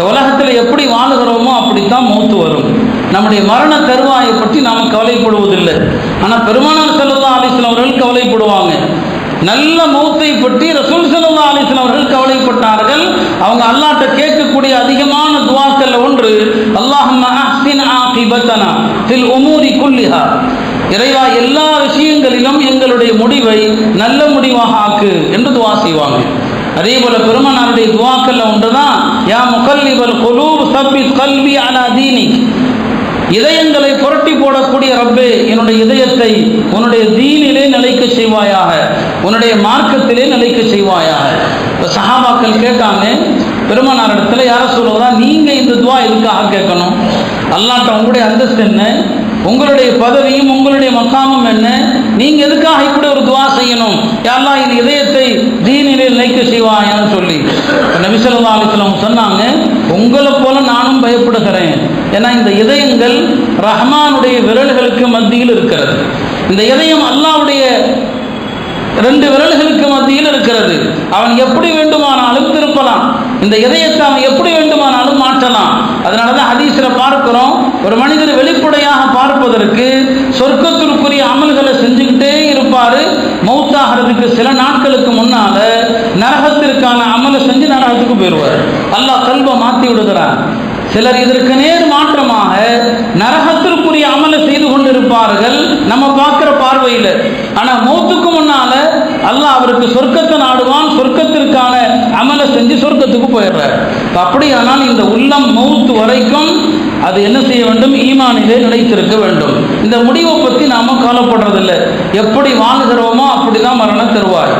இந்த உலகத்தில் எப்படி வாழுகிறோமோ அப்படித்தான் மௌத்து வரும். நம்முடைய மரண தருவாயை பற்றி நாம் கவலைப்படுவதில்லை. ஆனால் பெருமானார் செல்லல்லா அலிஸ்லாம் அவர்கள் கவலைப்படுவாங்க. நல்ல மௌத்தை பற்றி ரசூல் சல்லா அலிஸ்லாம் அவர்கள் கவலைப்பட்டார்கள். அவங்க அல்லாட்ட கேட்கக்கூடிய அதிகமான துவாக்கல்ல ஒன்று அல்லாஹும்ம அஹ்சின் உமூரி குல்லிஹா. இறைவா எல்லா விஷயங்களிலும் எங்களுடைய முடிவை நல்ல முடிவாக ஆக்கு என்று துவா செய்வாங்க. அதே போல பெருமானாருடைய துவாக்கல்ல ஒன்றுதான் யா முகல்லிபல் குலூப் சப்பித் கல்வி அலா தீனிக். இதயங்களை புரட்டி போடக்கூடிய ரப்பே என்னுடைய இதயத்தை உன்னுடைய தீனிலே நிலைக்க செய்வாயாக உன்னுடைய மார்க்கத்திலே நிலைக்க செய்வாயாக. இப்போ சஹாபாக்கள் கேட்டாங்க பெருமானார் இடத்துல யார சொல்லுவதா நீங்கள் இந்த துவா எதுக்காக கேட்கணும்? அல்லாட்ட உங்களுடைய அந்தஸ்து என்ன? உங்களுடைய பதவியும் உங்களுடைய மக்காமும் என்ன? நீங்கள் எதுக்காக இப்படி ஒரு துவா செய்யணும்? யாரெல்லாம் இந்த இதயத்தை தீனிலே நிலைக்க செய்வாயான்னு சொல்லி நபிசல்லா அலிஸ்லாம் சொன்னாங்க உங்களை போல நானும் பயப்படுகிறேன். ஏன்னா இந்த இதயங்கள் ரஹ்மானுடைய விரல்களுக்கு மத்தியில் இருக்கிறது. இந்த இதயம் அல்லாவுடைய ரெண்டு விரல்களுக்கு மத்தியில் இருக்கிறது. அவன் எப்படி வேண்டுமானாலும் திருப்பலாம். இந்த இதயத்தை அவன் எப்படி வேண்டுமானாலும் மாற்றலாம். அதனால தான் ஹதீஸில் பார்க்கிறோம் ஒரு மனிதர் வெளிப்படையாக பார்ப்பதற்கு சொர்க்கத்திற்குரிய அமல்களை செஞ்சுக்கிட்டே இருப்பார். மௌத்தாகிறதுக்கு சில நாட்களுக்கு முன்னால் நரகத்து அமலை போயிடுவார். அல்லாஹ் கல்வை மாற்றி விடுகிறான். சிலர் இதற்கு நேர் மாற்றமாக நரகத்திற்குரிய அமலை செய்து கொண்டிருப்பார்கள். நம்ம பார்க்கிற பார்வையில். ஆனா மௌத்துக்கு முன்னால அல்லாஹ் அவருக்கு சொர்க்கத்தை நாடுவான். சொர்க்கத்திற்கான அமலை செஞ்சு சொர்க்கத்துக்கு போயிடுறார். அப்படியானால் இந்த உள்ளம் மௌத்து வரைக்கும் அது என்ன செய்ய வேண்டும்? ஈமானிலே நிலைத்திருக்க வேண்டும். இந்த முடிவை பற்றி நாம கவலைப்படுறதில்லை. எப்படி வாழ்கிறோமோ அப்படிதான் மரணம் தருவாய்